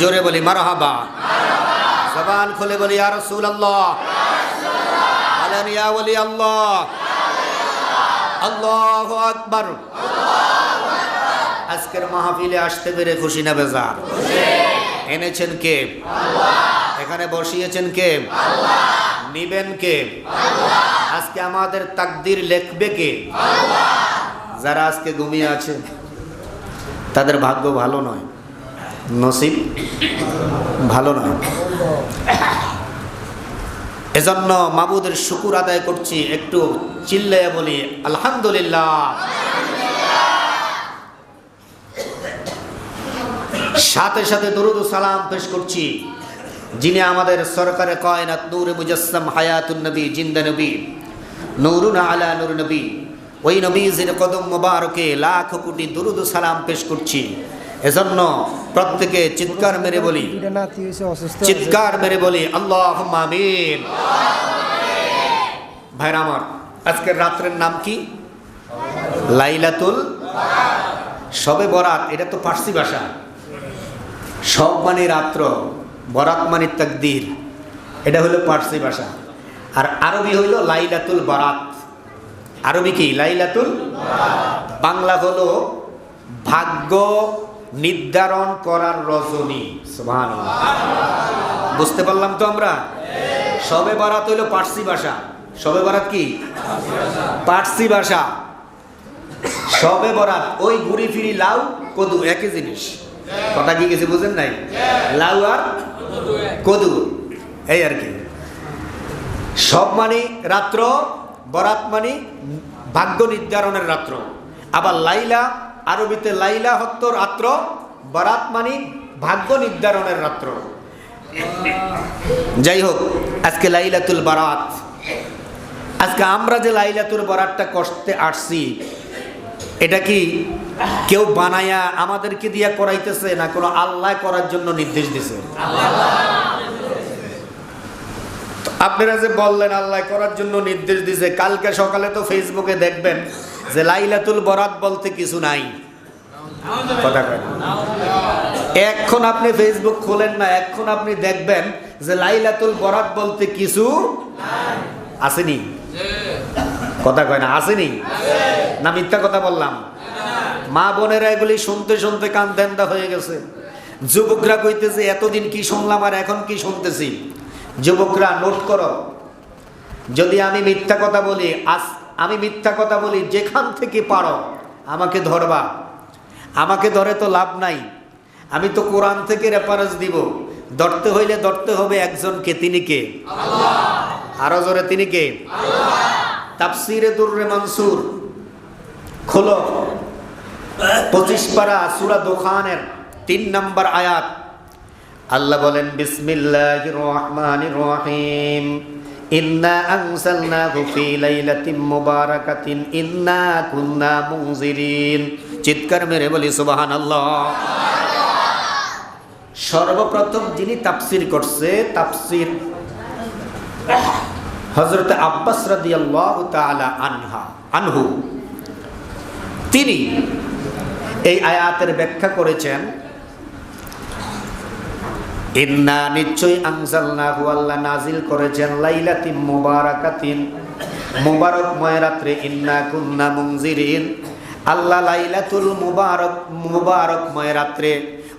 জোরে বলি, মারহাবা। জবান খুলে বলি আর রসুল আল্লাহ বলি আল্লাহ আল্লাহ আকবার। আজকের মাহফিলে আসতে পেরে খুশি না বেজার? এনেছেন কে? এখানে বসিয়েছেন কে? নিবেন কে? আজকে আমাদের তাকদির লেখবে কে? যারা আজকে ঘুমিয়ে আছে, তাদের ভাগ্য ভালো নয়। নসিব ভালো নয় এজন্য মাবুদের শুকুর আদায় করছি, একটু চিল্লাইয়া বলি, আলহামদুলিল্লাহ। সাথে সাথে দরুদ সালাম পেশ করছি, যিনি আমাদের সরকারে কয়নাত নূরে মুজাসসাম হায়াতুন নবী, জিন্দা নবী, নুরুন আলা নূর নবী, ওই নবীজির কদম মোবারকে লাখ কোটি দরুদ সালাম পেশ করছি। এজন্য প্রত্যেকে চিৎকার মেরে বলি। চিৎকার মেরে বলি আল্লাহ আমিন। ভাইরা আমার, আজকের রাত্রের নাম কি? লাইলাতুল সবে বরাত, এটা তো পার্সি ভাষা। সব মানে রাত্র, বরাত মানে তাকদির। এটা হলো পার্সি ভাষা। আর আরবি হইল লাইলাতুল বরাত। আরবি কি? লাইলাতুল বাংলা হলো ভাগ্য নির্ধারণ করার রজনী। বুঝতে পারলাম তো আমরা? সবে বরাত হইল পার্সি ভাষা। সবে বারাত কি? পার্সি ভাষা। সবে বরাত, ওই ঘুরি ফিরি লাউ, কদু, একই জিনিস। কথা কি গেছে বুঝেন নাই? লাউ আর কদু। এই আর কি। সব মানে রাত্র, বরাত মানে ভাগ্য নির্ধারণের রাত্র। আবার লাইলা আরবিতে লাইলা হত্য রাত্র বারাত মানে ভাগ্য নির্ধারণের রাত্র। যাই হোক, আজকে লাইলাতুল বারাত। আজকে আমরা যে লাইলাতুল বরাতটা করতে আসছি, এটা কি কেউ বানায়া আমাদেরকে দিয়া করাইতেছে না কোনো আল্লাহ করার জন্য নির্দেশ দিছে? আপনারা যে বললেন আল্লাহ করার জন্য নির্দেশ দিছে, কালকে সকালে তো ফেসবুকে দেখবেন যে লাইলাতুল বরাত বলতে কিছু নাই। কথা কয়। এখন আপনি ফেসবুক খোলেন না, এখন আপনি দেখবেন যে লাইলাতুল বরাত বলতে কিছু আসেনি। কথা কয় না, আসেনি? না মিথ্যা কথা বললাম। মা বোনেরা এগুলি শুনতে শুনতে কান দেন্দা হয়ে গেছে। যুবকরা কইতেছে, এতদিন কি শুনলাম আর এখন কি শুনতেছি? যুবকরা, নোট করো। যদি আমি মিথ্যা কথা বলি, আজ আমি মিথ্যা কথা বলি যেখান থেকে পারো আমাকে ধরবা। আমাকে ধরে তো লাভ নাই। আমি তো কোরআন থেকে রেফারেন্স দিব। ধরতে হইলে ধরতে হবে একজনকে তিনি কে? আরও জোরে তিনি কে? তাফসিরে দুর্রে মনসুর। খোলো। পঁচিশ পারা সুরা দোকানের তিন নম্বর আয়াত। আল্লাহ বলেন বিসমিল্লাহ রহমান রহিম। ইন্না আনসালনাহু ফি লাইলাতিন মুবারাকাতিন ইন্না কুন্না মুনজিরিন চিৎকার মেরে বলি, সুবহানাল্লাহ। সর্বপ্রথম যিনি তাফসির করছে, তাফসির হজরত আব্বাস রাদিয়াল্লাহু তাআলা আনহা, আনহু। তিনি এই আয়াতের ব্যাখ্যা করেছেন ইন্না নিশ্চয় আনজালনাহু আল্লাহ নাজিল করেছেন লাইলাতিন মুবারাকাতিন। মুবারকময় রাত্রে ইন্না কুন্না মুনজিরিন। আল্লাহ লাইলাতুল মুবারক, মুবারকময় রাত্রে,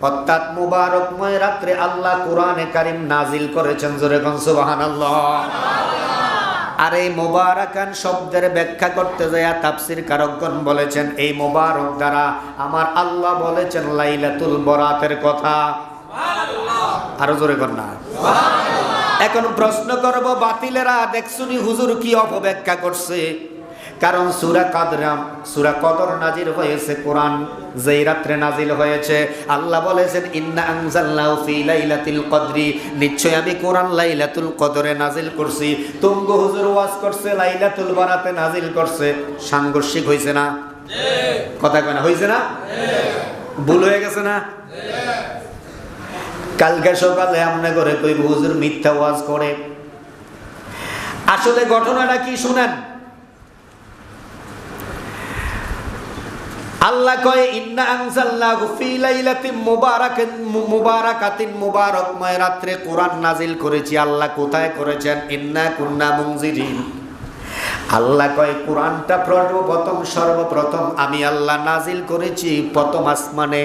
অর্থাৎ মুবারকময় রাত্রে আল্লাহ কোরআনে কারিম নাজিল করেছেন, জোরে সুবহানাল্লাহ। আর এই মোবারকান শব্দের ব্যাখ্যা করতে যায় তাফসির কারকগণ বলেছেন, এই মোবারক দ্বারা আমার আল্লাহ বলেছেন লাইলাতুল বরাতের কথা। আরও জোরে কর না। এখন প্রশ্ন করব বাতিলেরা দেখছুনি হুজুর কি অপব্যাখ্যা করছে? কারণ সুরা কাদরাম সুরা কদর নাজিল হয়েছে কোরআন যেই রাত্রে নাজিল হয়েছে। আল্লাহ বলেছেন ইন্না আনজালনাহু ফি লাইলাতিল কদরি। নিশ্চয় আমি কোরআন লাইলাতুল কদরে নাজিল করছি। তুঙ্গ হুজুর ওয়াজ করছে লাইলাতুল বারাতে নাজিল করছে। সাংঘর্ষিক হয়েছে না? কথা কয় না হয়েছে না? ভুল হয়ে গেছে না? কালকে সকালে আমনে করে কই হুজুর মিথ্যা ওয়াজ করে। আসলে ঘটনাটা কি শুনেন? আল্লাহ কয়, ইন্না আনজালনাহু ফি লাইলাতিন মুবারাকাতিন মুবারাকাতিন মুবারাকময় রাত্রে কোরআন নাজিল করেছি, আল্লাহ কোথায় করেছেন? ইন্না কুন্না মুনজিরিন। আল্লাহ কয়, কোরআনটা সর্বপ্রথম সর্বপ্রথম আমি আল্লাহ নাজিল করেছি, প্রথম আসমানে।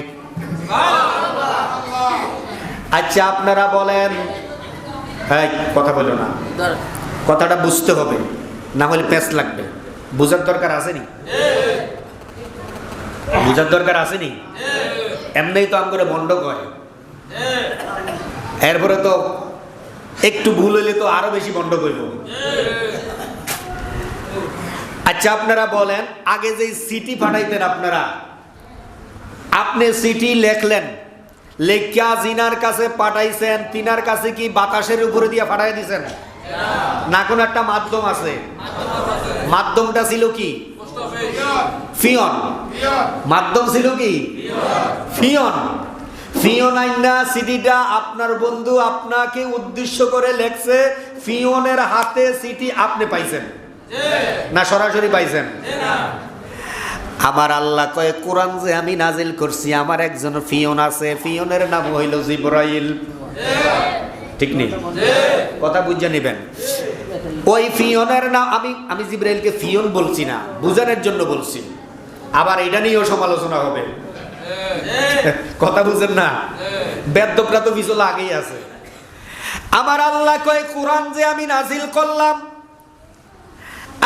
আচ্ছা আপনারা বলেন। হ্যাঁ কথা বলো না। কথাটা বুঝতে হবে না হলে পেঁচ লাগবে। বুঝার দরকার আসেনি বুঝার দরকার আসেনি এমনিই তো আম করে। বন্ড কয় এরপরে তো একটু ভুল হইলে তো আরও বেশি বন্ড করব। আচ্ছা আপনারা বলেন আগে যে সিটি পাঠাইতেন আপনারা আপনি সিটি লেখলেন লেখিয়া জিনার কাছে পাঠাইছেন তিনার কাছে কি বাতাসের উপরে দিয়ে পাঠাই দিছেন? না কোনো একটা মাধ্যম আছে? মাধ্যমটা ছিল কি? ফিয়ন। মাধ্যম ছিল কি? ফিয়ন। ফিয়ন আইনা সিটিটা আপনার বন্ধু আপনাকে উদ্দেশ্য করে লেখছে ফিয়নের হাতে সিটি আপনি পাইছেন। না সরাসরি পাইছেন? আমার আল্লাহ কয়ে, কোরআন যে আমি নাজিল করছি, আমার একজন ফিয়ন আছে ফিয়নের নাম হইল জিব্রাইল। ঠিক নেই কথা বুঝে নেবেন। ওই ফিয়নের নাম, আমি আমি জিব্রাইলকে ফিয়ন বলছি না, বুঝানোর জন্য বলছি। আবার এটা নিয়েও সমালোচনা হবে। কথা বুঝেন না? বেদ্যপরা তো বিচল আগেই আছে। আমার আল্লাহ কয়, কোরআন যে আমি নাজিল করলাম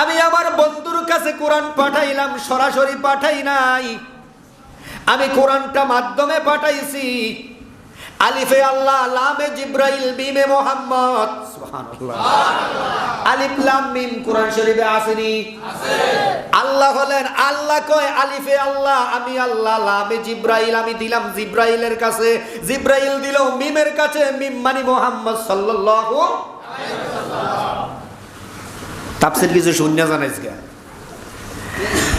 আমি আমার বন্ধুর কাছে কোরআন পাঠাইলাম, সরাসরি পাঠাই নাই। আমি কোরআনটা মাধ্যমে পাঠাইছি। আলিফে আল্লাহ, লামে জিব্রাইল বিমে মোহাম্মদ। আলিফ, লাম, মিম কোরআন শরীফে আসেনি। আল্লাহ হলেন, আল্লাহ কয়, আলিফে আল্লাহ, আমি আল্লাহ, লামে জিব্রাইল, আমি দিলাম জিব্রাইলের কাছে। জিব্রাইল দিল মিমের কাছে, মিম মানি মোহাম্মদ সাল্লাল্লাহু তাপসির কিছু শূন্য জানাইস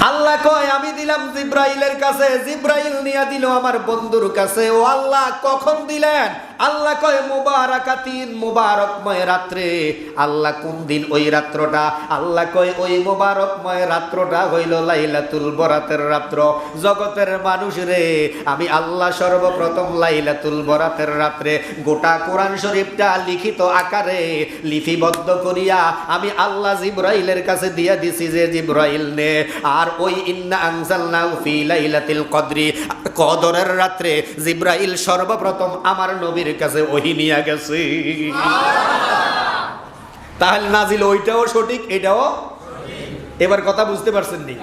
আল্লাহ কয়, আমি দিলাম জিব্রাইলের কাছে, জিব্রাইল নিয়ে দিল আমার বন্ধুর কাছে। ও আল্লাহ, কখন দিলেন? আল্লাহ কয় মুবারাকাতিন মুবারকময় রাত্রে। আল্লাহ কোন দিন ওই রাত্রটা? আল্লাহ কয়, ওই মুবারকময় রাত্রটা হইল লাইলাতুল বরাতের রাত্র। জগতের মানুষ রে, আমি আল্লাহ সর্বপ্রথম লাইলাতুল বরাতের রাত্রে গোটা কোরআন শরীফটা লিখিত আকারে লিপিবদ্ধ করিয়া আমি আল্লাহ জিব্রাইলের কাছে দিয়া দিছি যে জিব্রাইল নে, আর ওই ইন্না আনজালনাহু ফি লাইলাতিল কদরি। কদরের রাত্রে জিব্রাইল সর্বপ্রথম আমার নবীর কাছে ওহি নিয়ে গেছে। তাহলে নাজিল ওইটাও সঠিক, এটাও এবার কথা বুঝতে পারছেন নি?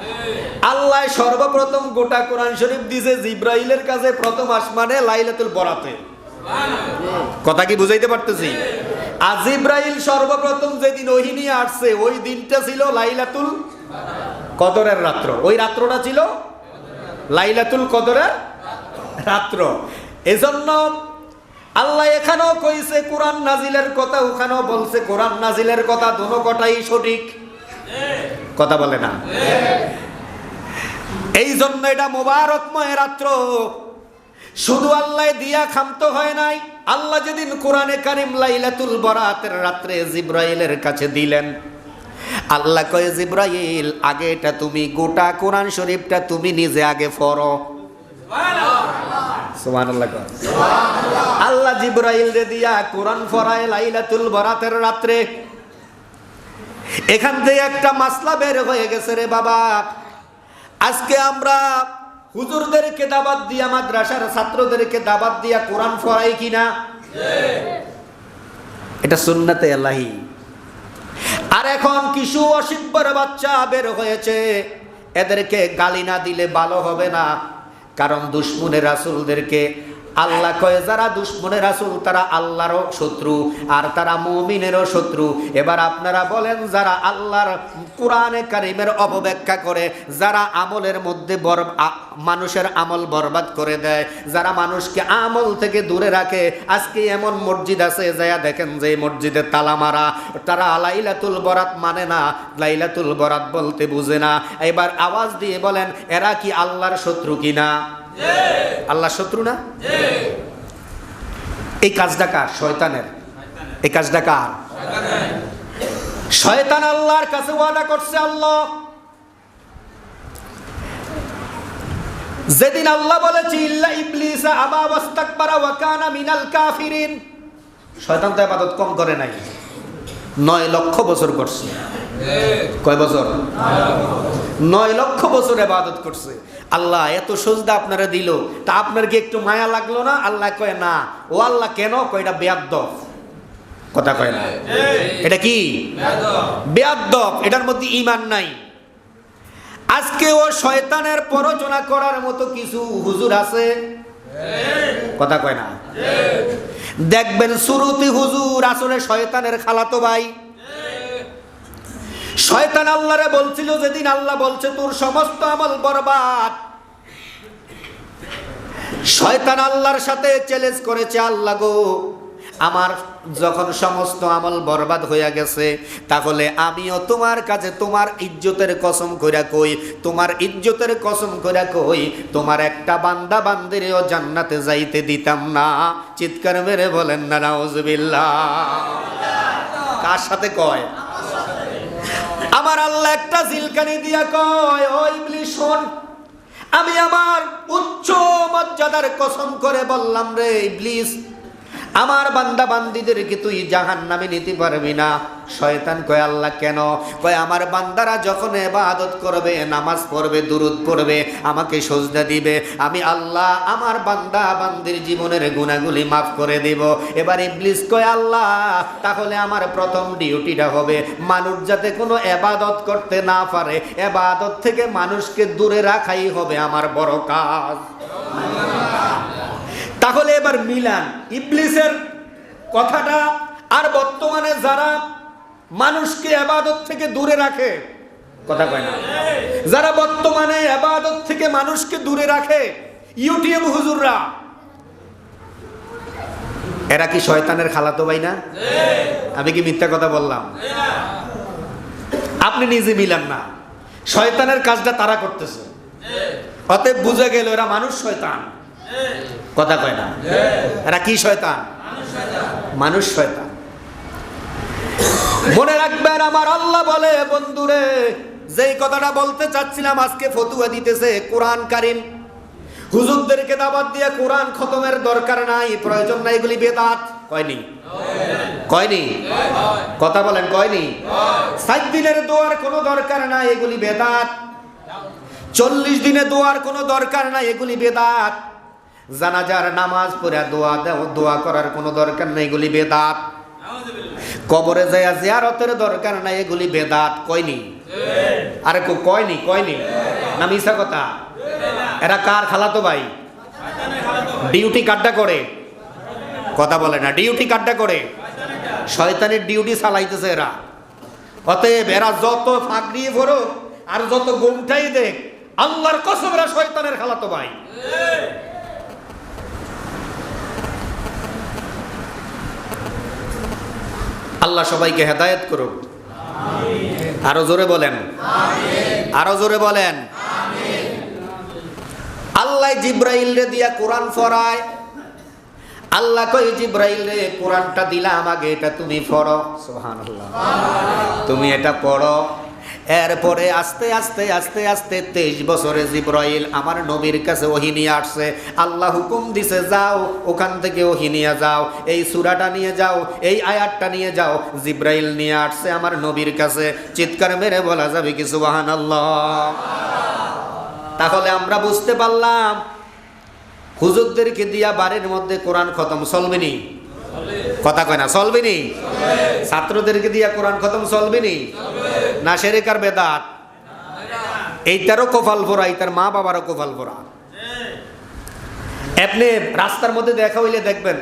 আল্লাহ সর্বপ্রথম গোটা কোরআন শরীফ দিছে জিব্রাইলের কাছে, প্রথম আসমানে লাইলাতুল বরাতে। কথা কি বুঝাইতে পারতেছি? আজ ইব্রাহিল সর্বপ্রথম যেদিন ওহি নিয়ে আসছে, ওই দিনটা ছিল লাইলাতুল কদরের রাত্র। ওই রাত্রটা ছিল লাইলাতুল কদরের রাত্র। এজন্য আল্লাহ এখানেও কইছে, কোরআন নাজিলের কথা ওখানেও বলছে, কোরআন নাজিলের কথা দোনো কটাই সঠিক। কথা বলে না। এই জন্য এটা মোবারকময় রাত্র। শুধু আল্লাহ দিয়া খামত হয় নাই, আল্লাহ যেদিন কোরআনে কারিম লাইলাতুল বরাতের রাত্রে জিব্রাইলের কাছে দিলেন। আল্লাহ কয়ে, জিব্রাইল, আগে এটা তুমি গোটা কোরআন শরীফটা তুমি নিজে আগে পড়ো। সুবহানাল্লাহ কয়। আল্লাহ জিব্রাইল রে দিয়া কোরআন ফরায় লাইলাতুল বরাতের রাত্রে। এখান থেকে একটা মাসলা বের হয়ে গেছে রে বাবা। আজকে আমরা হুজুরদেরকে দাবাত দিয়া, মাদ্রাসার ছাত্রদেরকে দাবাত দিয়া কোরআন ফরাই কিনা? এটা সুন্নাতে আল্লাহি। আর এখন কিছু অসিব্বর বাচ্চা বের হয়েছে। এদেরকে গালি না দিলে ভালো হবে না। কারণ দুশ্মনের রাসুলদেরকে আল্লাহ কয়ে, যারা দুশ্মনের রাসুল, তারা আল্লাহরও শত্রু, আর তারা মুমিনেরও শত্রু। এবার আপনারা বলেন, যারা আল্লাহর কোরআনে কারিমের অপব্যাখ্যা করে, যারা আমলের মধ্যে বর মানুষের আমল বরবাদ করে দেয়, যারা মানুষকে আমল থেকে দূরে রাখে, আজকে এমন মসজিদ আছে, যায়া দেখেন যে মসজিদে তালা মারা। তারা লাইলাতুল বরাত মানে না, লাইলাতুল বরাত বলতে বুঝে না। এবার আওয়াজ দিয়ে বলেন, এরা কি আল্লাহর শত্রু কিনা? আল্লাহ শত্রু না? এই কাজটা কার? শয়তানের। এই কাজটা কার? শয়তান আল্লাহর কাছে ওয়াদা করছে আল্লাহ। যেদিন আল্লাহ বলেছে ইল্লা ইবলিসা আবা ওয়াস্তাকবারা ওয়া কানা মিনাল কাফিরিন। শয়তান তো ইবাদত কম করে নাই। নয় লক্ষ বছর করছে। কয় বছর। নয় লক্ষ বছর ইবাদত করছে। আল্লাহ, এত সজদা আপনারা দিল। তা আপনার কি একটু মায়া লাগল না? আল্লাহ কয়, না। ও আল্লাহ কেন? কয়, এটা বেয়াদ্দফ কথা কয় না। এটা কি? বেয়াদ্দফ এটার মধ্যে ইমান নাই। আজকে ও শয়তানের পরচনা করার মতো কিছু হুজুর আছে? কথা কয় না। দেখবেন সুরতি হুজুর আসলে শয়তানের খালাতো ভাই। শয়তান আল্লাহরে বলছিল, যেদিন আল্লাহ বলছে, তোর সমস্ত আমল বরবাদ। শয়তান আল্লাহর সাথে চ্যালেঞ্জ করেছে, আল্লাহ গো, আমার যখন সমস্ত আমল বরবাদ হইয়া গেছে, তাহলে আমিও তোমার কাছে তোমার ইজ্জতের কসম কইরা কই, তোমার ইজ্জতের কসম কইরা কই, তোমার একটা বান্দা বান্দিরেও জান্নাতে যাইতে দিতাম না। চিৎকার মেরে বলেন না, নাউজুবিল্লাহ। কার সাথে কয়? আমার আল্লাহ একটা জিলকানি দিয়া কয়, ও ইবলি শোন, আমি আমার উচ্চ মর্যাদার কসম করে বললাম রে ইবলিস আমার বান্দা বান্দিদেরকে তুই জাহান নামে নিতে পারবি না। শয়তান কয়, আল্লাহ, কেন? কয়, আমার বান্দারা যখন এবাদত করবে, নামাজ পড়বে, দুরুদ পড়বে, আমাকে সজদা দিবে, আমি আল্লাহ আমার বান্দা বান্দির জীবনের গুণাগুলি মাফ করে দেব। এবার ইবলিস কয়, আল্লাহ, তাহলে আমার প্রথম ডিউটিটা হবে মানুষ যাতে কোনো এবাদত করতে না পারে। এবাদত থেকে মানুষকে দূরে রাখাই হবে আমার বড় কাজ। তাহলে এবার মিলান। ইবলিসের কথাটা আর বর্তমানে যারা মানুষকে আবাদত থেকে দূরে রাখে। কথা কয় না। যারা বর্তমানে আবাদত থেকে মানুষকে দূরে রাখে, ইউটিউব হুজুররা। এরা কি শয়তানের খালাতো ভাই না? আমি কি মিথ্যা কথা বললাম? আপনি নিজে মিলান না। শয়তানের কাজটা তারা করতেছে। অতএব বুঝে গেল এরা মানুষ শয়তান। কথা কয় না। এরা কি শয়তান? মানুষ শয়তান। মনে রাখবেন, আমার আল্লাহ বলে, বন্ধুরে, যেই কথাটা বলতে চাচ্ছিলাম, আজকে ফতুয়া দিতেছে কোরআন কারিম। হুজুরদেরকে দাবাত দিয়ে কোরআন খতমের দরকার নাই, প্রয়োজন নাই, এগুলি বেদাত। কয়নি? কয়নি? কথা বলেন, কয়নি? সাত দিনের দোয়ার কোনো দরকার নাই, এগুলি বেদাত। চল্লিশ দিনে দোয়ার কোনো দরকার নাই, এগুলি বেদাত। জানাজার নামাজ পড়ে দোয়া দোয়া করার কোনো দরকার নাই, এগুলি বেদাত। কবরে যায় জিয়ারতের দরকার নাই, এগুলি বেদাত, কয়নি? আরে কয়নি কয়নি? না মিশা কথা। এরা কার খালাতো ভাই? ডিউটি কাড্ডা করে? কথা বলে না, ডিউটি কাড্ডা করে? শয়তানের ডিউটি চালাইতেছে এরা। অতএব এরা যত ফাঁক দিয়ে ভরো আর যত গোমটাই দেখ, আল্লাহর কসম এরা শয়তানের খালাতো ভাই। আল্লাহ সবাইকে হেদায়েত করুক। আরও জোরে বলেন। আরও জোরে বলেন। আল্লাহ জিব্রাইল রে দিয়া কোরআন ফরায়। আল্লাহ কই জিব্রাইল রে, কোরআনটা দিলাম আগে, এটা তুমি ফরো। সুবহানাল্লাহ। তুমি এটা পড়ো। এরপরে আস্তে আস্তে আস্তে আস্তে তেইশ বছরে জিব্রাইল আমার নবীর কাছে ওহি নিয়ে আসছে। আল্লাহ হুকুম দিছে যাও ওখান থেকে ওহি নিয়ে যাও এই সুরাটা নিয়ে যাও এই আয়াতটা নিয়ে যাও। জিব্রাইল নিয়ে আসছে আমার নবীর কাছে। চিৎকার মেরে বলা যাবে কি সুবাহান তাহলে আমরা বুঝতে পারলাম হুজুরদেরকে দিয়া বাড়ির মধ্যে কোরআন খতম চলবেনি। কথা কয় না চলবেনি? ছাত্রদেরকে দিয়া কোরআন খতম চলবেনি? না সেরেকার বেদাত। এইটারও কোফাল ভরা, এইটার মা বাবারও কোফাল ভরা। আপনি রাস্তার মধ্যে দেখা হইলে দেখবেন,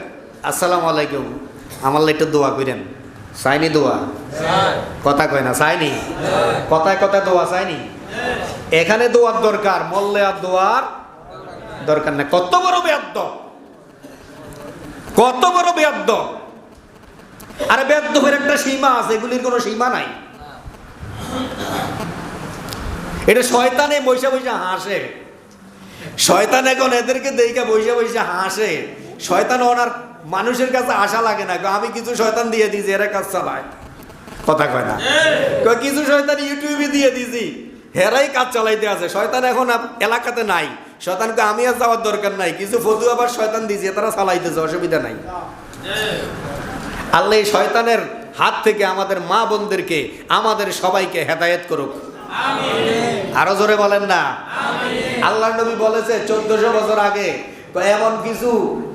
আসসালামু আলাইকুম, আমার একটু দোয়া করেন চাইনি দোয়া? কথা কয় না চাইনি কথায় কথায় দোয়া চাইনি এখানে দোয়ার দরকার মল্লে আর দোয়ার দরকার না কত বড় বেদ্য কত বড় বেদ্য আরে বেদ্যের একটা সীমা আছে, এগুলির কোনো সীমা নাই। এটা শয়তানে বৈশা বৈশা হাসে। শয়তান এখন এদেরকে দেখে বৈশা বৈশা হাসে। শয়তান ওনার মানুষের কাছে আশা লাগে না। আমি কিছু শয়তান দিয়ে দিয়েছি, এরা কাজ চালায়। কথা কয় না। কিছু শয়তান ইউটিউবে দিয়ে দিয়েছি, হেরাই কাজ চালাইতে আছে। শয়তান এখন এলাকাতে নাই। শয়তানকে আমি আর যাওয়ার দরকার নাই। কিছু ফজু আবার শয়তান দিয়েছে তারা চালাইতেছে, অসুবিধা নাই। আল্লাহ শয়তানের হাত থেকে আমাদের মা বোনদেরকে, আমাদের সবাইকে হেদায়েত করুক। আরও জোরে বলেন না। আল্লাহ নবী বলেছে, চোদ্দশো বছর আগে এমন কিছু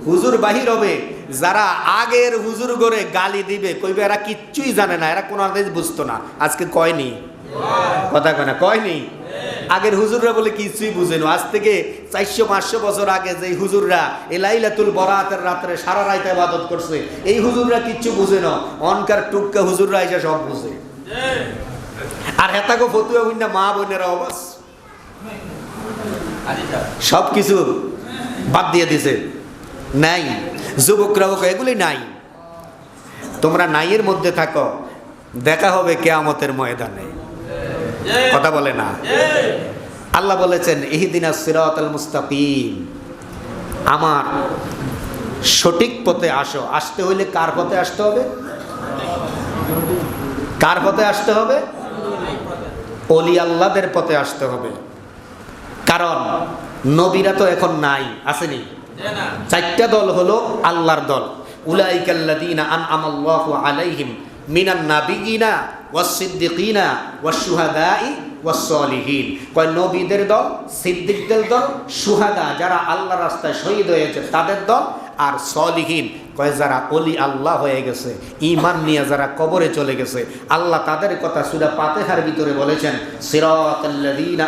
হুজুর বাহির হবে, যারা আগের হুজুর করে গালি দিবে। কইবে, এরা কিচ্ছুই জানে না, এরা কোনো বুঝতো না। আজকে কয়নি? কথা কয় না, কয়নি? আগের হুজুররা বলে কিছুই বুঝেনো। আজ থেকে চারশো, পাঁচশো বছর আগে যে হুজুররা এই লাইলাতুল বরাতের রাত্রে সারা রাইতে ইবাদত করছে, এই হুজুররা কিচ্ছু বুঝে না অনকার টুক্কা হুজুররা এসে সব বুঝে। আর হেতাকো ফতুয়া বুঝনা মা বোনেরা অবাস। সব কিছু বাদ দিয়ে দিছে। নাই। যুবকরা হোক এগুলি নাই। তোমরা নাইয়ের মধ্যে থাকো। দেখা হবে কেয়ামতের ময়দানে। কথা বলে না। আল্লাহ বলেছেন, ইহিদিনা সিরাত আল মুস্তাকিম। আমার সঠিক পথে আসো। আসতে হইলে কার পথে আসতে হবে? কার পথে আসতে হবে? অলি আল্লাহদের পথে আসতে হবে। কারণ নবীরা তো এখন নাই, আসেনি। চারটা দল হলো আল্লাহর দল। উলাইকাল্লাযীনা আনআমাল্লাহু আলাইহিম। মিনান নাবিয়িনা ওয়াস-সিদ্দিকিনা ওয়াশ-শুহাদাই ওয়াস-সলিহিন কয়, নবীদের দল, সিদ্দিকদের দল, শুহাদা যারা আল্লাহর রাস্তায় শহীদ হয়েছে তাদের দল আর সলিহীন। কয়, যারা অলি আল্লাহ হয়ে গেছে ইমান নিয়ে যারা কবরে চলে গেছে, আল্লাহ তাদের কথা সুরা পাতেহার ভিতরে বলেছেন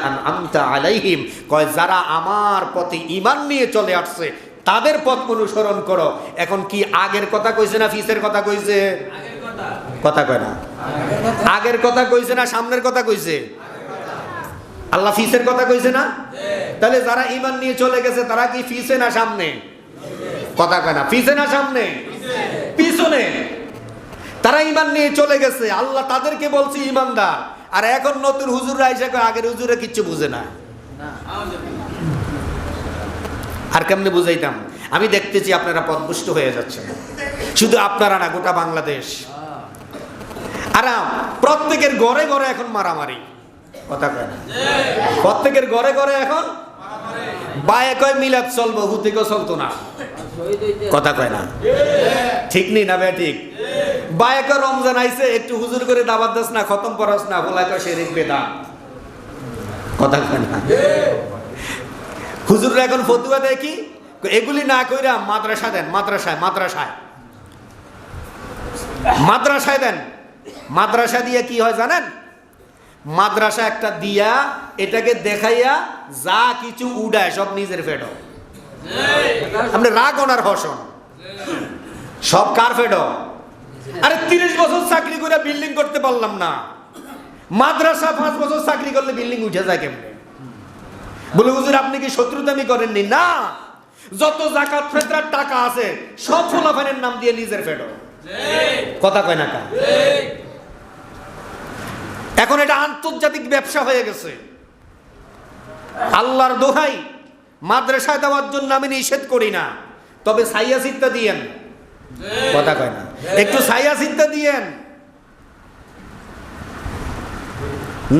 আনআমতা আলাইহিম। কয়, যারা আমার পথে ইমান নিয়ে চলে আসছে, তাদের পথ অনুসরণ করো। এখন কি আগের কথা কইছে না ফিসের কথা কইছে? কথা কয় না? আগের কথা কইছে না সামনের কথা কইছে? আল্লাহ ফিসের কথা কইছে না? তাহলে যারা ইমান নিয়ে চলে গেছে, তারা কি ফিসে না সামনে? কথা কয় না পিছে না সামনে? পিছনে। তারা ইমান নিয়ে চলে গেছে, আল্লাহ তাদেরকে বলছে ইমানদার আর এখন নতুন হুজুররা এসে আগের হুজুরে কিচ্ছু বুঝে না। আর কেমনে বুঝাইতাম? আমি দেখতেছি আপনারা পদপুষ্ট হয়ে যাচ্ছেন। শুধু আপনারা না, গোটা বাংলাদেশ। আরাম। প্রত্যেকের ঘরে ঘরে এখন মারামারি। কথা প্রত্যেকের ঘরে ঘরে এখন বায়ে কয় মিলাদ চলবো হুতিকও চলতো না। কথা কয় না? ঠিক নেই না ভাই, ঠিক? বায়ে কয় রমজান আইছে, একটু হুজুর করে দাবাত দাস না, খতম পড়াস না বলা কয় শেরিক বেদা কথা কয় না? হুজুররা এখন ফতুয়া কি? এগুলি না কইরা মাদ্রাসা দেন, মাদ্রাসায় মাদ্রাসায়। মাদ্রাসায় দেন। মাদ্রাসা দিয়ে কি হয় জানেন? মাদ্রাসা একটা দিয়া, এটাকে দেখাইয়া যা কিছু উড়ায়, সব নিজের ফেড। আপনি রাগ ওনার হসন সব কার ফেড? আরে তিরিশ বছর চাকরি করে বিল্ডিং করতে পারলাম না। মাদ্রাসা পাঁচ বছর চাকরি করলে বিল্ডিং উঠে যায় কেমনে? বলে, হুজুর, আপনি কি শত্রুতামি করেননি? না। যত জাকাত ফেতরার টাকা আছে, সব ফোলাফানের নাম দিয়ে নিজের ফেড। কথা কয় না কা এখন এটা আন্তর্জাতিক ব্যবসা হয়ে গেছে। আল্লাহর দোহাই মাদ্রাসায় দেওয়ার জন্য আমি নিষেধ করি না। তবে সাইয়া সিত্তা দিয়েন। কথা কয় না? একটু সাইয়া সিত্তা দিয়েন।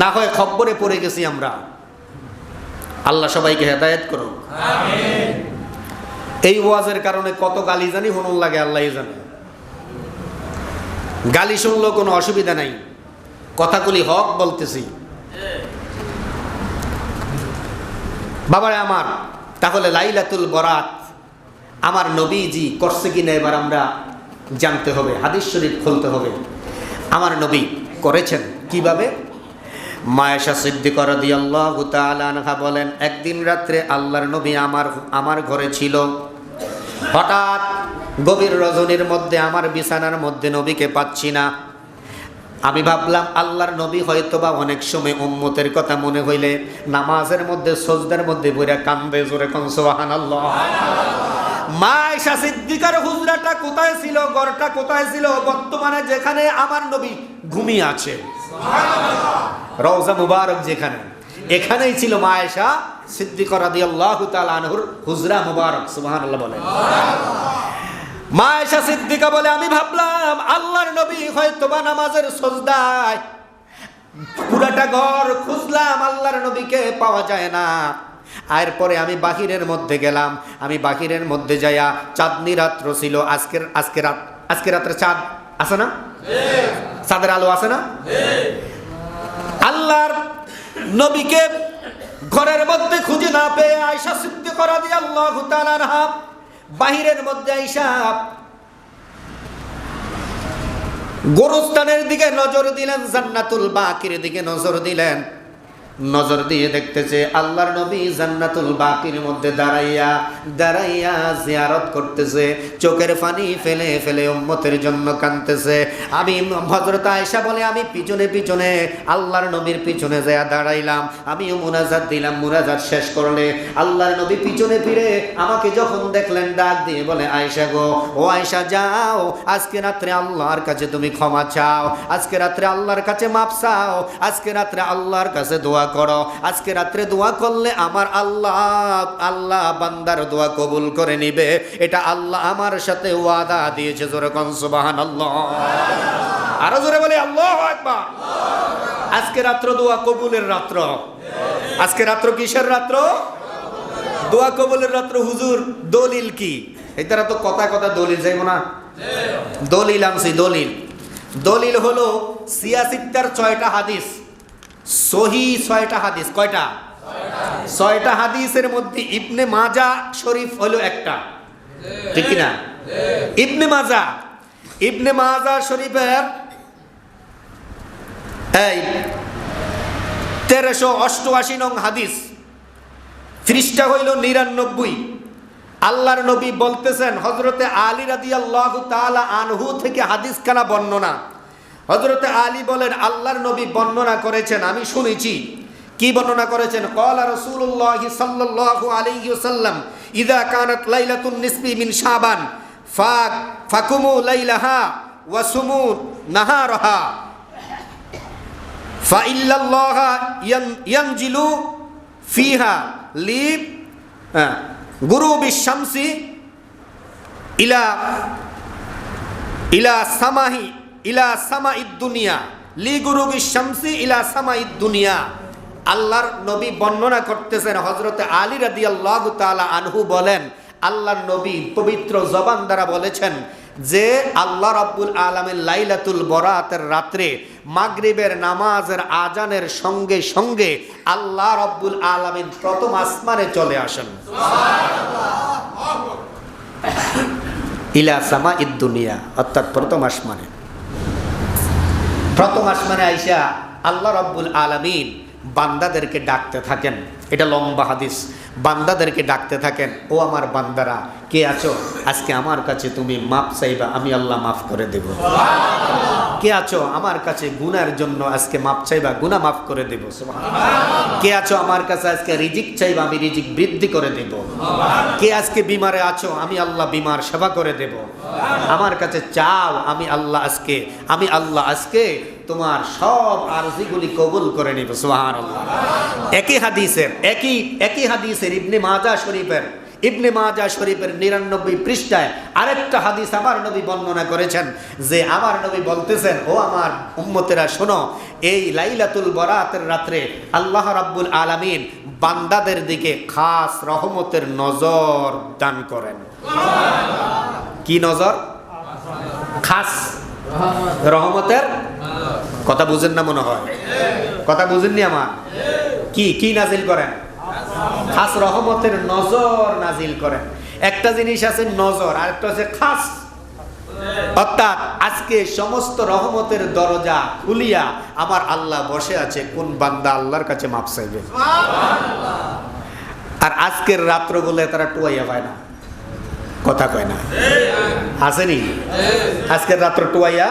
না হয় খব্বরে পড়ে গেছি আমরা। আল্লাহ সবাইকে হেদায়েত করো এই ওয়াজের কারণে কত গালি জানি হনুন লাগে আল্লাহ জানে। গালি শুনলেও কোনো অসুবিধা নাই। কথাগুলি হক বলতেছি। বাবারে আমার, তাহলে লাইলাতুল বরাত আমার নবীজি করছে কিনা এবার আমরা জানতে হবে, হাদিস শরীফ খুলতে হবে। আমার নবী করেছেন কীভাবে? মায়েশা সিদ্দিকর দিয়াল্লাহু বলেন, একদিন রাত্রে আল্লাহর নবী আমার আমার ঘরে ছিল। হঠাৎ গভীর রজনীর মধ্যে, আমার বিছানার মধ্যে নবীকে পাচ্ছি না। আমি ভাবলাম, আল্লাহর নবী হয়তো বা অনেক সময় উম্মতের কথা মনে হইলে নামাজের মধ্যে, সজদার মধ্যে বইরা কান্দে জোরে কোন, সুবহানাল্লাহ। মা আয়েশা সিদ্দিকার হুজরাটা কোথায় ছিল, ঘরটা কোথায় ছিল? বর্তমানে যেখানে আমার নবী ঘুমিয়ে আছে। রওজা মুবারক যেখানে। এখানেই ছিল মা আয়েশা সিদ্দিকা রাদিয়াল্লাহু তাআলা আনহুর হুজরা মুবারক, সুবহানাল্লাহ বলেন। মা আয়েশা সিদ্দিকা বলে, আমি ভাবলাম আল্লাহর নবী হয়তো বা নামাজের সজদায়। পুরাটা ঘর খুঁজলাম, আল্লাহর নবীকে পাওয়া যায় না। এরপরে আমি বাহিরের মধ্যে গেলাম। আমি বাহিরের মধ্যে যাইয়া চাঁদনি রাত্র ছিল, আজকের, আজকে রাত, আজকে রাত্রে চাঁদ আছে না? চাঁদের আলো আছে না? আল্লাহর নবীকে ঘরের মধ্যে খুঁজে না পেয়ে আয়সা সিদ্ধ করা দিয়ে আল্লাহ তাআলা বাহিরের মধ্যে আইসা গোরস্থানের দিকে নজর দিলেন জান্নাতুল বাকির দিকে নজর দিলেন। নজর দিয়ে দেখতেছে আল্লাহর নবী জান্নাতুল বাকির মধ্যে দাঁড়াইয়া দাঁড়াইয়া জিয়ারত করতেছে, চোখের পানি ফেলে ফেলে উম্মতের জন্য কাঁদতেছে। আমি হযরত আয়েশা বলে, আমি পিছনে পিছনে আল্লাহর নবীর পিছনে যায় দাঁড়াইলাম। আমিও মুনাজাত দিলাম, মুনাজাত শেষ করলে আল্লাহর নবী পিছনে ফিরে আমাকে যখন দেখলেন, ডাক দিয়ে বলে, আয়েশা গো, ও আয়েশা, যাও। আজকে রাত্রে আল্লাহর কাছে তুমি ক্ষমা চাও। আজকে রাত্রে আল্লাহর কাছে মাপ চাও। আজকে রাত্রে আল্লাহর কাছে দোয়া করো। আজকে রাত্রে দোয়া করলে আমার আল্লাহ আল্লাহ বান্দার দোয়া কবুল করে নিবে। এটা আল্লাহ আমার সাথে ওয়াদা দিয়েছে। জোরে কন, সুবহানাল্লাহ। আরও জোরে বলে, আল্লাহ আকবার। আজকে রাত্র দোয়া কবুলের রাত্র। আজকে রাত্র কিসের রাত্র? দোয়া কবুলের রাত্র, হুজুর, দলিল কি? এটারা তো কথা কথা দলিল, যাইব না? দলিল আনছি, দলিল। দলিল হলো সিয়াসিত্তার ছয়টা হাদিস। সহি ছয়টা হাদিস, কয়টা? ছয়টা হাদিসের মধ্যে ইবনে মাজা শরীফ হলো একটা। ঠিক না ইবনে মাজা ইবনে মাজা শরীফের, এই তেরোশো অষ্টআশি নং হাদিস ত্রিশটা হইল নিরানব্বই। আল্লাহর নবী বলতেছেন হজরতে আলী রাদি আল্লাহ তালা আনহু থেকে হাদিস খানা বর্ণনা। হজরতে আলী বলেন, আল্লাহর নবী বর্ণনা করেছেন, আমি শুনেছি। কি বর্ণনা করেছেন? কলা রসুল্লাহ সাল্লাল্লাহু আলাইহি ওয়াসাল্লাম, ইদা কানাত লাইলাতুন নিসবি মিন শাবান ফাক ফাকুমু লাইলাহা ওয়া সুমু নাহারাহা। ফাইল্লাল্লাহ ইয়ানজিলু ফিহা লি গুরুবি শামসি ইলা ইলা সামাহি ইলা সামা দুনিয়া লি গুরুবি শামসি ইলা সামা দুনিয়া। আল্লাহর নবী বর্ণনা করতেছেন হজরতে আলী রাদি আল্লাহ তালা আনহু বলেন আল্লাহর নবী পবিত্র জবান দ্বারা বলেছেন যে আল্লাহ রাব্বুল আলমের লাইলাতুল বরাতের রাত্রে মাগরিবের নামাজের আজানের সঙ্গে সঙ্গে আল্লাহ রব্বুল আলমিন প্রথম আসমানে চলে আসেন। ইলা সামা ইদ্দুনিয়া অর্থাৎ প্রথম আসমানে। প্রথম আসমানে আইসা আল্লাহ রব্বুল আলমিন বান্দাদেরকে ডাকতে থাকেন। এটা লম্বা হাদিস। বান্দাদেরকে ডাকতে থাকেন, ও আমার বান্দারা, কে আছো? আজকে আমার কাছে তুমি মাপ চাইবা, আমি আল্লাহ মাফ করে দেব। কে আছো আমার কাছে গুনার জন্য আজকে মাপ চাইবা? গুনা মাফ করে দেব। কে আছো আমার কাছে আজকে রিজিক চাইবা? আমি রিজিক বৃদ্ধি করে দেব। কে আজকে বিমারে আছো? আমি আল্লাহ বিমার সেবা করে দেব। আমার কাছে চাও আমি আল্লাহ আজকে আমি আল্লাহ আজকে তোমার সব আরজিগুলি কবুল করে নিব। সুহান আল্লাহ একই হাদিসের একই একই হাদিসের ইবনে মাজা শরীফের ইবনে মাজা শরীফের নিরানব্বই পৃষ্ঠায় আরেকটা হাদিস আমার নবী বর্ণনা করেছেন যে আমার নবী বলতেছেন, ও আমার উম্মতেরা, শোনো, এই লাইলাতুল বরাতের রাত্রে আল্লাহ রাব্বুল আলামিন বান্দাদের দিকে খাস রহমতের নজর দান করেন। কি নজর? খাস রহমতের? কথা বুঝেন না মনে হয়। কথা বুঝেননি আমার? কি কি নাজিল করেন? খাস রহমতের নজর নাজিল করেন। একটা জিনিস আছে নজর আর একটা আছে খাস। অর্থাৎ আজকে সমস্ত রহমতের দরজা খুলিয়া আমার আল্লাহ বসে আছে কোন বান্দা আল্লাহর কাছে মাপ চাইবে? আর আজকের রাত্রগুলো তারা টুয়াইয়া পায় না। কথা কয় না। আসেনি আজকের রাত্র টুয়াইয়া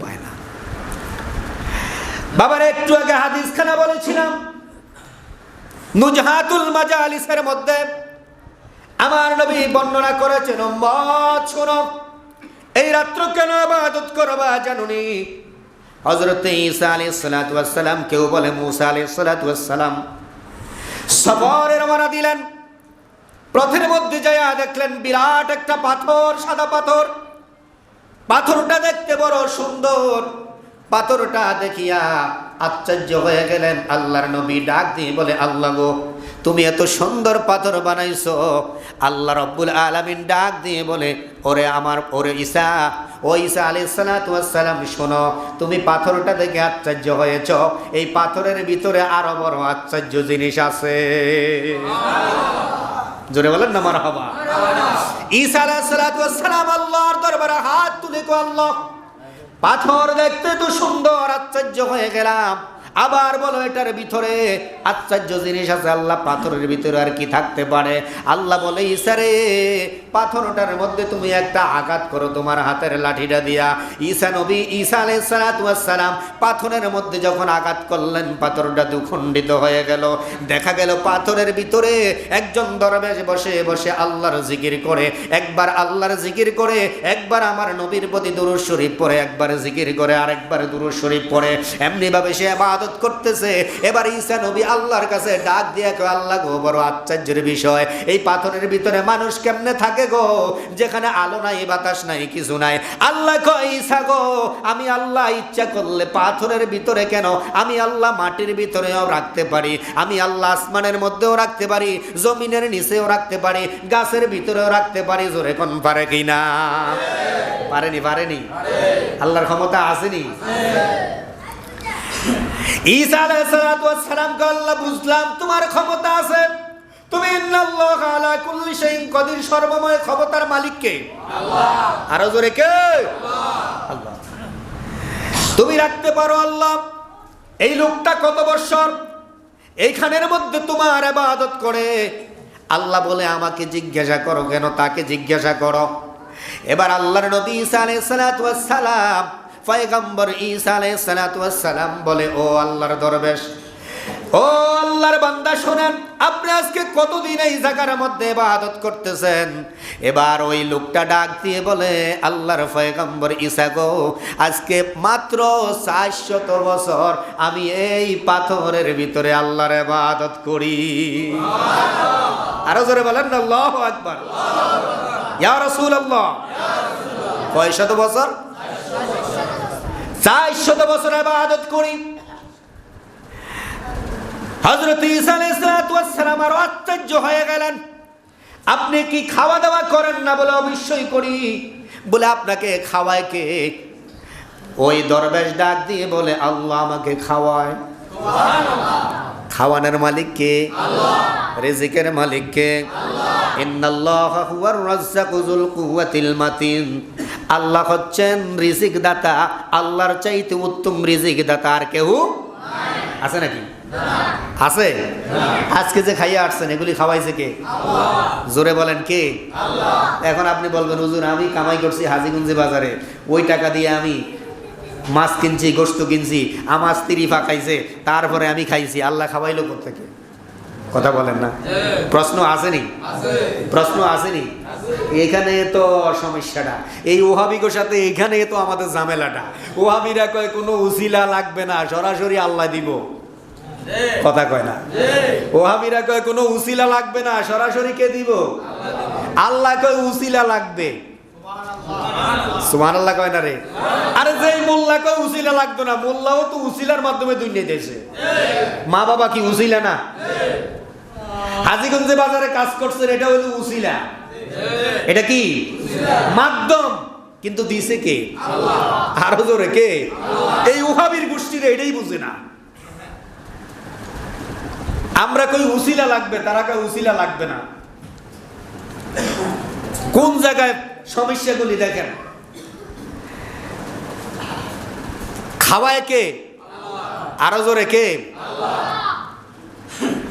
পায় না। বাবার একটু আগে হাদিস খানা বলেছিলাম নুজহাতুল মাজালিসের মধ্যে আমার নবী বর্ণনা করেছেন শোনো, এই রাত্র কেন ইবাদত করবা জানুনি? হযরত ঈসা আলাইহিস সালাতু ওয়াস সালাম কেউ বলে, মুসা আলাইহিস সালাতু ওয়াস সালাম সফরে রওনা দিলেন, পথের মধ্যে যায়া দেখলেন বিরাট একটা পাথর, সাদা পাথর। পাথরটা দেখতে বড় সুন্দর। পাথরটা দেখিয়া আশ্চর্য হয়ে গেলেন। আল্লাহর নবী ডাক দিয়ে বলে আল্লাহ গো তুমি এত সুন্দর পাথর বানাইছো। আল্লাহ রব্বুল আলামিন ডাক দিয়ে বলে ওরে আমার ওরে ঈসা ও ঈসা সালাম শোনো তুমি পাথরটা দেখে আশ্চর্য হয়েছ। এই পাথরের ভিতরে আরও বড় আশ্চর্য জিনিস আছে। জোরে বলেন না মার হবা ঈসা আলাইহিস সালাম আল্লাহর দরবারে হাত তুলে কো আল্লাহ পাথর দেখতে তো সুন্দর আশ্চর্য হয়ে গেলাম। আবার বলো এটার ভিতরে আশ্চর্য জিনিস আছে, আল্লাহ পাথরের ভিতরে আর কি থাকতে পারে? আল্লাহ বলে, ইসারে, পাথরটার মধ্যে তুমি একটা আঘাত করো তোমার হাতের লাঠিটা দিয়া। ঈসা নবী, ঈসা আলাইসালাম পাথরের মধ্যে যখন আঘাত করলেন, পাথরটা দুখণ্ডিত হয়ে গেল। দেখা গেল পাথরের ভিতরে একজন দরবেশ বসে বসে আল্লাহর জিকির করে। একবার আল্লাহর জিকির করে, একবার আমার নবীর প্রতি শরীফ পড়ে, একবার জিকির করে, আরেকবার দুরুদ শরীফ পড়ে। এমনি ভাবে সে ইবাদত করতেছে। এবার ঈসা নবী আল্লাহর কাছে ডাক দিয়ে কয়, আল্লাহ গো, বড় আশ্চর্যের বিষয়। এই পাথরের ভিতরে মানুষ কেমনে থাকে গো? যেখানে আলো নাই, বাতাস নাই, কিছু নাই। আল্লাহ কয়, ঈসা গো, আমি আল্লাহ ইচ্ছা করলে পাথরের ভিতরে কেন? আমি আল্লাহ মাটির ভিতরেও রাখতে পারি। আমি আল্লাহ আসমানের মধ্যেও রাখতে পারি। জমিনের নিচেও রাখতে পারি। গাছের ভিতরেও রাখতে পারি। জোরে কোন পারে কিনা পারেনি পারেনি? আল্লাহর ক্ষমতা আসেনি? ঈসা আলাইহিসসালামকে আল্লাহ বুঝলাম তোমার ক্ষমতা আছে। তুমি ইন্নাল্লাহ আলা কুল্লি শাইইন কদির সর্বময় ক্ষমতার মালিক কে আল্লাহ। আরও জোরে কে? আল্লাহ। তুমি রাখতে পারো আল্লাহ এই লোকটা কত বছর এইখানের মধ্যে তোমার ইবাদত করে। আল্লাহ বলে আমাকে জিজ্ঞাসা করো কেন? তাকে জিজ্ঞাসা করো। এবার আল্লাহর নবী ঈসা আলাইহিস সালাতু ওয়াস সালাম পয়গম্বর ঈসা সালাম বলে, ও আল্লাহর দরবেশ, ও আল্লাহর বান্দা, শোনেন, আপনি আজকে কতদিন এই জায়গার মধ্যে ইবাদত করতেছেন? এবার ওই লোকটা ডাক দিয়ে বলে, আল্লাহর পয়গম্বর ঈসা গো, আজকে মাত্র চারশত বছর আমি এই পাথরের ভিতরে আল্লাহর ইবাদত করি। আরও জোরে বলেন, আল্লাহু আকবার। ইয়া রাসূলুল্লাহ। কয় শত বছর? চারশত বছর আবাদত করি। হজরত ইসালাম আরও আশ্চর্য হয়ে গেলেন। আপনি কি খাওয়া দাওয়া করেন না বলে অবশ্যই করি। বলে আপনাকে খাওয়ায় কে? ওই দরবেশ ডাক দিয়ে বলে, আল্লাহ আমাকে খাওয়ায়। খাওয়ানোর মালিক কে রেজিকের মালিক কে আল্লাহ হচ্ছেন রিজিক দাতা আল্লাহর চাইতে উত্তম রিজিক দাতা আর কেউ আছে নাকি? আছে? আজকে যে খাইয়া আসছেন এগুলি খাওয়াইছে কে? জোরে বলেন কে? এখন আপনি বলবেন হুজুর আমি কামাই করছি হাজিগঞ্জি বাজারে। ওই টাকা দিয়ে আমি মাছ কিনছি গোস্ত কিনছি, আমার স্ত্রী ফাঁকাইছে তারপরে আমি খাইছি, আল্লাহ খাওয়াইলো থেকে কথা বলেন না? প্রশ্ন আসেনি? প্রশ্ন আসেনি? এখানে তো সমস্যাটা। এই ওহাবিগোর সাথে এখানে তো আমাদের ঝামেলাটা। ওহাবিরা কয়, কোনো উসিলা লাগবে না, সরাসরি আল্লাহ দিব। কথা কয় না? ওহাবিরা কয়, কোনো উসিলা লাগবে না, সরাসরি কে দিব? আল্লাহ কয়, উসিলা লাগবে। কয় না রে? আরে মোল্লা কয় উসিলা লাগতো না, মোল্লাও তো উসিলার মাধ্যমে দুনিয়া দেশে মা বাবা কি উসিলা না? হাজিগঞ্জে বাজারে কাজ করছেন এটা হলো উসিলা। এটা কি? মাধ্যম। কিন্তু দিছে কে? আরও জোরে কে? এই উহাবির গোষ্ঠীরা এটাই বুঝে না। আমরা কই উসিলা লাগবে, তারা কই উসিলা লাগবে না। কোন জায়গায় সমস্যাগুলি দেখেন। খাওয়ায় কে? আরও জোরে কে?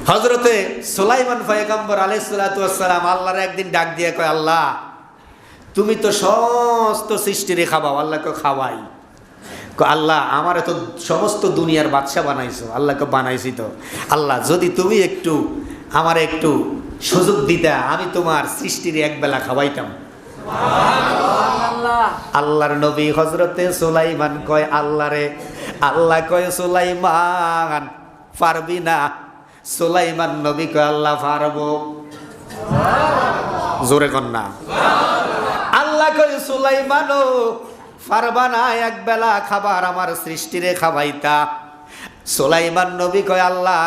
হজরতে সোলাইমান ফয়গম্বর আলাইসালাম আল্লাহর একদিন ডাক দিয়ে কয়, আল্লাহ, তুমি তো সমস্ত সৃষ্টিরে খাওয়াও, আল্লাহকে খাওয়াই। আল্লাহ, আমার তো সমস্ত দুনিয়ার বাদশা বানাইছো, আল্লাহকে বানাইছি তো। আল্লাহ, যদি তুমি একটু আমার একটু সুযোগ দিতা, আমি তোমার সৃষ্টির একবেলা খাওয়াইতাম। আল্লাহর নবী হজরতে সুলাইমান কয়, আল্লাহরে, আল্লাহ কয়, সুলাইমান, পারবি না? সুলাইমান নবী কয়, আল্লাহ পারব। জোরে কন্যা আল্লাহ কয়, সুলাইমানও পারবা না এক বেলা খাবার আমার সৃষ্টিরে খাবাইতা সুলাইমান নবী কয়, আল্লাহ